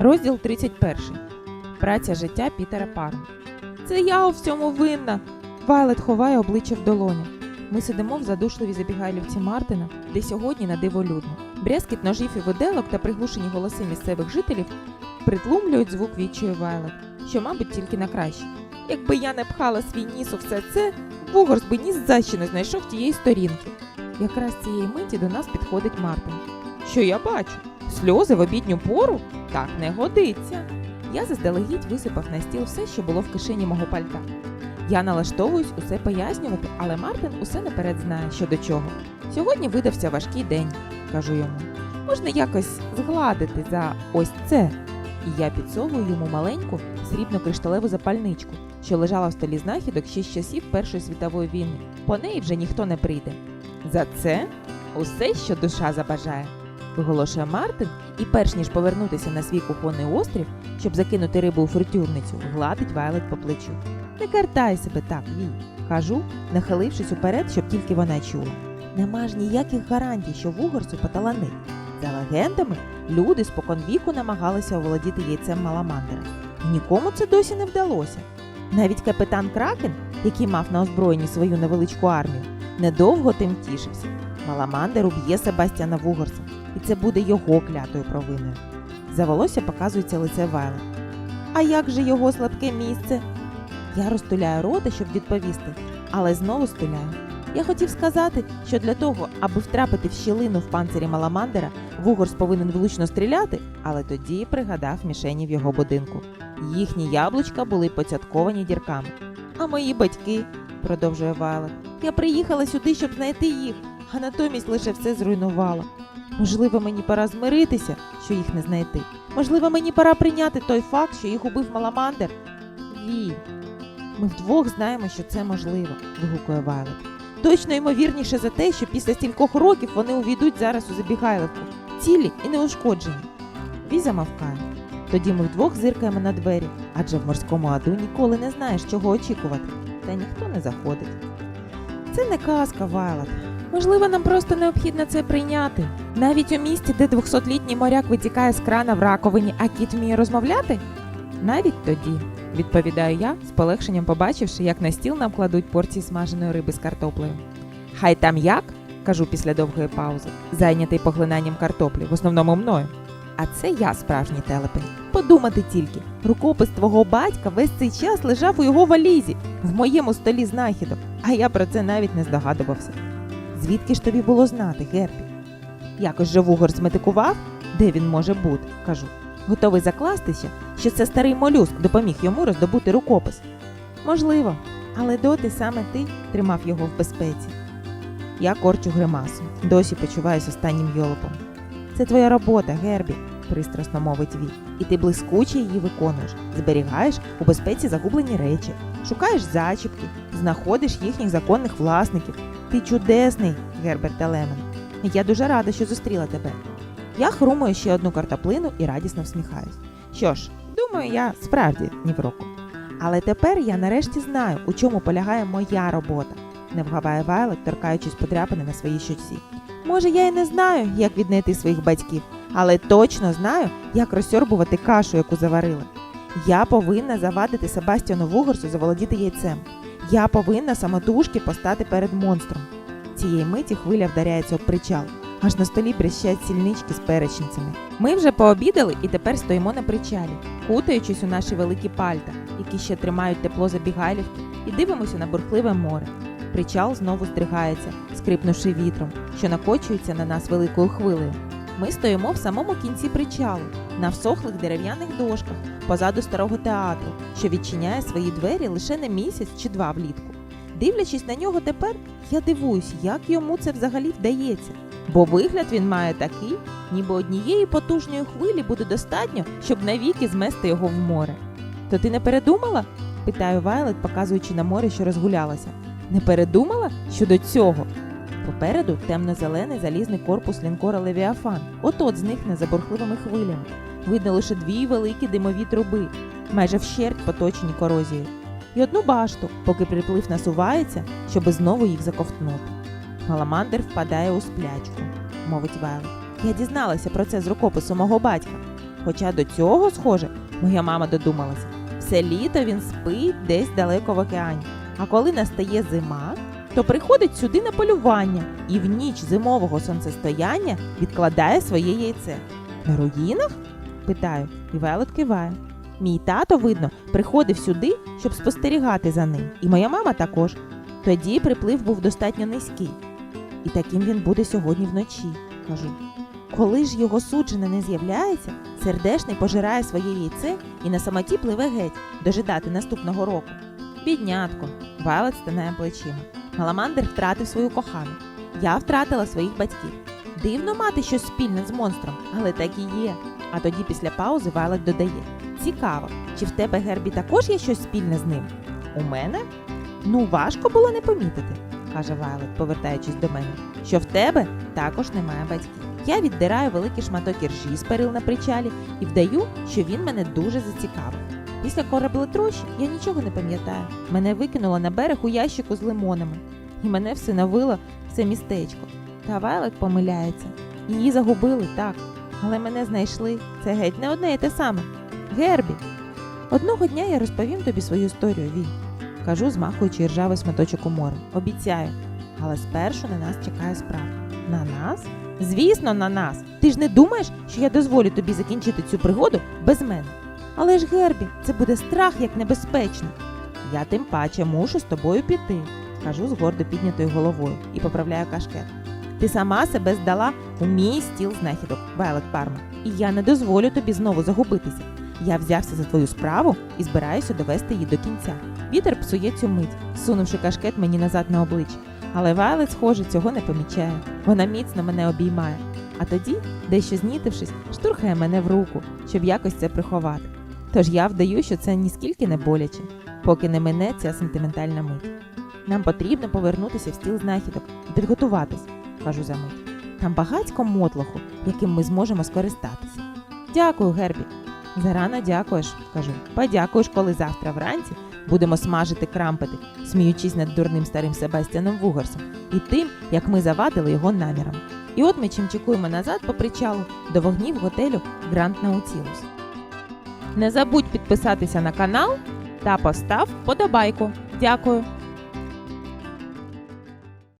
Розділ 31. Праця життя Пітера Парма. Це я у всьому винна. Вайлет ховає обличчя в долонях. Ми сидимо в задушливій забігайлівці Мартина, де сьогодні на диво людно. Брязкіт ножів і виделок та приглушені голоси місцевих жителів притлумлюють звук відчою Вайлет, що, мабуть, тільки на краще. Якби я не пхала свій ніс у все це, Вугорс би ні за не знайшов тієї сторінки. Якраз цієї миті до нас підходить Мартин. Що я бачу? Сльози в обідню пору? Так не годиться. Я заздалегідь висипав на стіл все, що було в кишені мого пальта. Я налаштовуюсь усе пояснювати, але Мартин усе наперед знає, що до чого. Сьогодні видався важкий день, кажу йому. Можна якось згладити за ось це. І я підсовую йому маленьку срібно-кришталеву запальничку, що лежала в столі знахідок ще з часів Першої світової війни. По неї вже ніхто не прийде. За це усе, що душа забажає, виголошує Мартин і, перш ніж повернутися на свій кухонний острів, щоб закинути рибу у фритюрницю, гладить Вайлет по плечу. Не картай себе так, Вій, кажу, нахилившись уперед, щоб тільки вона чула. Нема ж ніяких гарантій, що Вугорсу поталанить. За легендами, люди споконвіку намагалися оволодіти яйцем Маламандера. Нікому це досі не вдалося. Навіть капітан Кракен, який мав на озброєнні свою невеличку армію, недовго тим тішився. Маламандер уб'є Себастьяна Вугорса, і це буде його клятою провиною. За волосся показується лице Вайлет. А як же його слабке місце? Я розтуляю рота, щоб відповісти, але знову стуляю. Я хотів сказати, що для того, аби втрапити в щілину в панцирі Маламандера, Вугорс повинен влучно стріляти, але тоді пригадав мішені в його будинку. Їхні яблучка були поцятковані дірками. А мої батьки, продовжує Вайлет, я приїхала сюди, щоб знайти їх, а натомість лише все зруйнувала. Можливо, мені пора змиритися, що їх не знайти. Можливо, мені пора прийняти той факт, що їх убив Маламандер. Ві. Ми вдвох знаємо, що це можливо, вигукує Вайлет. Точно ймовірніше за те, що після стількох років вони увійдуть зараз у забігайливку, цілі і неушкоджені. Ві замовкає. Тоді ми вдвох зиркаємо на двері, адже в морському аду ніколи не знаєш, чого очікувати, та ніхто не заходить. Це не казка, Вайлет. Можливо, нам просто необхідно це прийняти. Навіть у місті, де 200-літній моряк витікає з крана в раковині, а кіт вміє розмовляти? Навіть тоді, відповідаю я, з полегшенням побачивши, як на стіл нам кладуть порції смаженої риби з картоплею. Хай там як, кажу після довгої паузи, зайнятий поглинанням картоплі, в основному мною. А це я справжній телепень. Подумати тільки, рукопис твого батька весь цей час лежав у його валізі, в моєму столі знахідок, а я про це навіть не здогадувався. Звідки ж тобі було знати, Гербі? Якось же Вугор зметикував, де він може бути, кажу. Готовий закластися, що це старий молюск допоміг йому роздобути рукопис. Можливо, але доти саме ти тримав його в безпеці. Я корчу гримасу, досі почуваюся останнім йолопом. Це твоя робота, Гербі, пристрасно мовить Ві, і ти блискуче її виконуєш, зберігаєш у безпеці загублені речі, шукаєш зачіпки, знаходиш їхніх законних власників. Ти чудесний, Герберт Лемен. Я дуже рада, що зустріла тебе. Я хрумаю ще одну картоплину і радісно всміхаюсь. Що ж, думаю, я справді ні в року. Але тепер я нарешті знаю, у чому полягає моя робота, не вгаває Вайлет, торкаючись подряпини на своїй щоці. Може, я й не знаю, як віднайти своїх батьків, але точно знаю, як розсьорбувати кашу, яку заварили. Я повинна завадити Себастьяну Вугорсу заволодіти яйцем. Я повинна самотужки постати перед монстром. Цієї миті хвиля вдаряється об причал. Аж на столі брещать сільнички з перечницями. Ми вже пообідали і тепер стоїмо на причалі, кутаючись у наші великі пальта, які ще тримають тепло забігайлівки, і дивимося на бурхливе море. Причал знову здригається, скрипнувши вітром, що накочується на нас великою хвилею. Ми стоїмо в самому кінці причалу, на всохлих дерев'яних дошках, позаду старого театру, що відчиняє свої двері лише на місяць чи два влітку. Дивлячись на нього тепер, я дивуюсь, як йому це взагалі вдається. Бо вигляд він має такий, ніби однієї потужної хвилі буде достатньо, щоб навіки змести його в море. То ти не передумала? питаю Вайлет, показуючи на море, що розгулялося. Не передумала щодо цього? Попереду темно-зелений залізний корпус лінкора Левіафан, от-от зникне за бурхливими хвилями. Видно лише дві великі димові труби, майже вщерть поточені корозією, і одну башту, поки приплив насувається, щоби знову їх заковтнути. Галамандер впадає у сплячку, мовить Вайлет. Я дізналася про це з рукопису мого батька. Хоча до цього, схоже, моя мама додумалася. Все літо він спить десь далеко в океані. А коли настає зима, то приходить сюди на полювання і в ніч зимового сонцестояння відкладає своє яйце. На руїнах? питаю, і Велет киває. Мій тато, видно, приходив сюди, щоб спостерігати за ним, і моя мама також. Тоді приплив був достатньо низький. І таким він буде сьогодні вночі, кажу. Коли ж його суджене не з'являється, сердешний пожирає своє яйце і на самоті пливе геть, дожидати наступного року. Біднятко, Вайлет стинає плечима. Маламандр втратив свою кохану. Я втратила своїх батьків. Дивно мати щось спільне з монстром, але так і є. А тоді після паузи Вайлет додає: Цікаво, чи в тебе Гербі також є щось спільне з ним? У мене? Ну, важко було не помітити, каже Вайлет, повертаючись до мене, що в тебе також немає батьків. Я віддираю великий шматок іржі з перил на причалі і вдаю, що він мене дуже зацікавив. Після кораблетрощі я нічого не пам'ятаю. Мене викинуло на берег у ящику з лимонами, і мене всиновило в це містечко. Та Вайлет помиляється. Її загубили, так, але мене знайшли. Це геть не одне і те саме. Гербі. Одного дня я розповім тобі свою історію, Вій. Кажу, змахуючи ржавий сматочок у море. Обіцяю. Але спершу на нас чекає справа. На нас? Звісно, на нас. Ти ж не думаєш, що я дозволю тобі закінчити цю пригоду без мене. Але ж, Гербі, це буде страх як небезпечно. Я тим паче мушу з тобою піти, кажу з гордо піднятою головою і поправляю кашкет. Ти сама себе здала у мій стіл знахідок, Вайлет Парма, і я не дозволю тобі знову загубитися. Я взявся за твою справу і збираюся довести її до кінця. Вітер псує цю мить, сунувши кашкет мені назад на обличчя. Але Вайлет, схоже, цього не помічає. Вона міцно мене обіймає. А тоді, дещо знітившись, штурхає мене в руку, щоб якось це приховати. Тож я вдаю, що це ніскільки не боляче, поки не мине ця сентиментальна мить. Нам потрібно повернутися в стіл знахідок і підготуватись, кажу за мить. Там багатько мотлоху, яким ми зможемо скористатися. Дякую, Гербі. Зарано дякуєш, кажу. Подякуєш, коли завтра вранці будемо смажити крампити, сміючись над дурним старим Себастьяном Вугарсом і тим, як ми завадили його наміром. І от ми чимчикуємо назад по причалу до вогнів готелю Гранд Наутілус. Не забудь підписатися на канал та постав подобайку. Дякую!